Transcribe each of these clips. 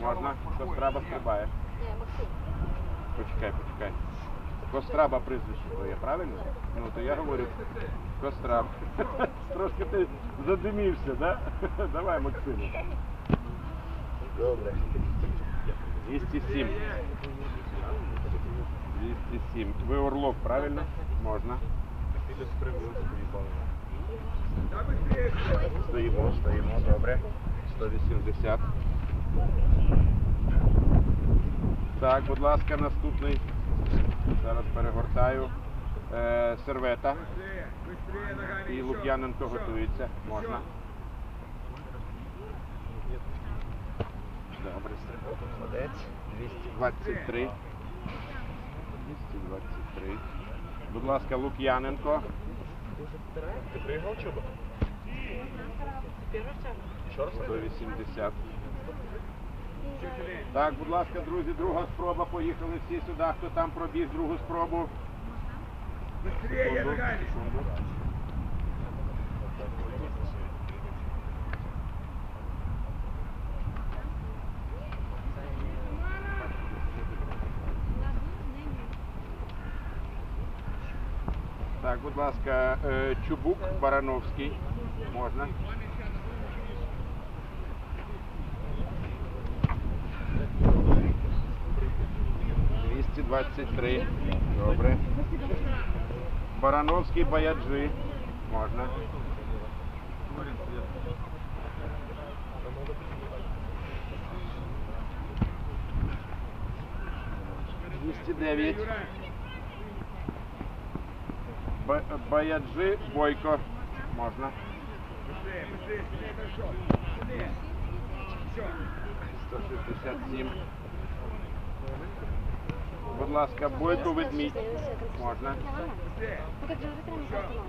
Можна. Костраба стрибає. Ні, Максим. Почекай, почекай. Костраба прізвище твоє, правильно? Ну, то я говорю Костраб. Трошки ти задимівся, да? Давай, Максиму. Добре. 207. 207. Ви Орлов, правильно? Можна. Стоїмо, стоїмо, добре. 180. Так, будь ласка, наступний. Зараз перегортаю. Е, сервета. І Лук'яненко готується. Можна. Добре, Молодець. 223. 223. Будь ласка, Лук'яненко. Ти приїхав чуба? Перший час. Ще 180. Так, будь ласка, друзі, друга спроба. Поїхали всі сюди. Хто там пробіг другу спробу? Секунду, секунду. Так, будь ласка, е, Чубук Барановський. Можна. Двісті двадцять три. Добре. Барановський Баяджи. Можна. Двісті дев'ять. Ба- Баяджи Бойко. Можна. 167. Будь ласка, Бойко ведмідь. Можна. Прямо остановка.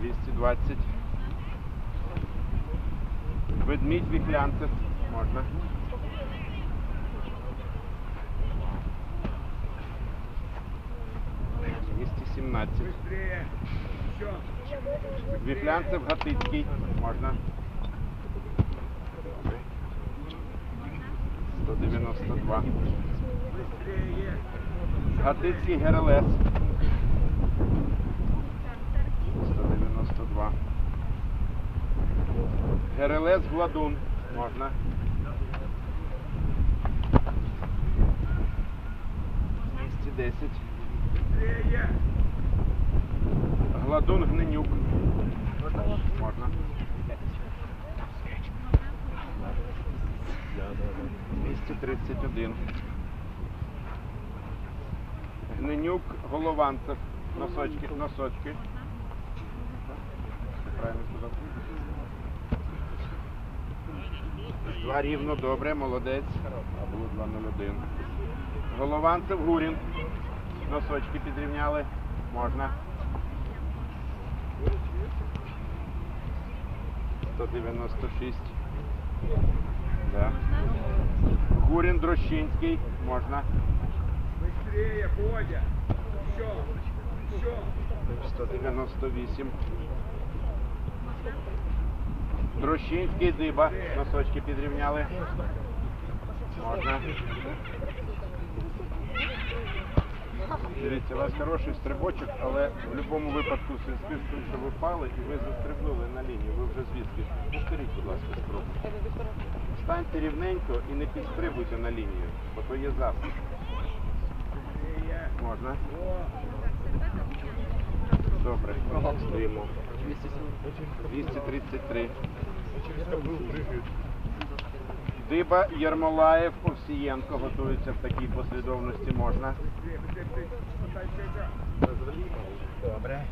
220. Ведмідь віхлянцев. Можна. Віхлянцев Гатицький. Можна. Добре. 192. Гатицький Герелес. 192. Герелес Гладун. Можна. Десять. Гладун Гненюк. Можна. 231. Гненюк Голованцев. Носочки. Носочки. Два рівно, добре, молодець. А було 201. Голованцев Гурін. Носочки підрівняли. Можна. 196. Да. Гурін Дрощинський. Можна. Быстрее, Бодя! Еще! Еще! 198. Дрощинський диба. Носочки підрівняли. Можна. Дивіться, у вас хороший стрибочок, але в будь-якому випадку з тим, що ви впали і ви застрибнули на лінію. Ви вже звідки? Повторіть, будь ласка, спробу. Станьте рівненько і не підстрибуйте на лінію, бо то є засіб. Можна? Добре, стоїмо. 233. Диба, Єрмолаєв, Овсієнко готуються в такій послідовності. Можна? Добре.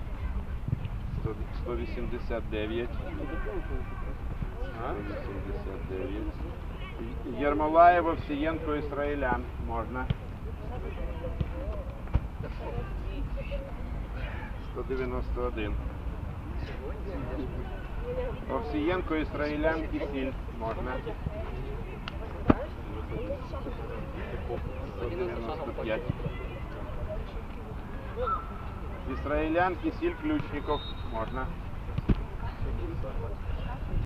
189. 189. Єрмолаєв, Овсієнко, Ісраїлян. Можна? 191. Овсієнко, Ісраїлян, Кісіль. Можна? 195. Ісраїлян, Кісіль, Ключников. Можна?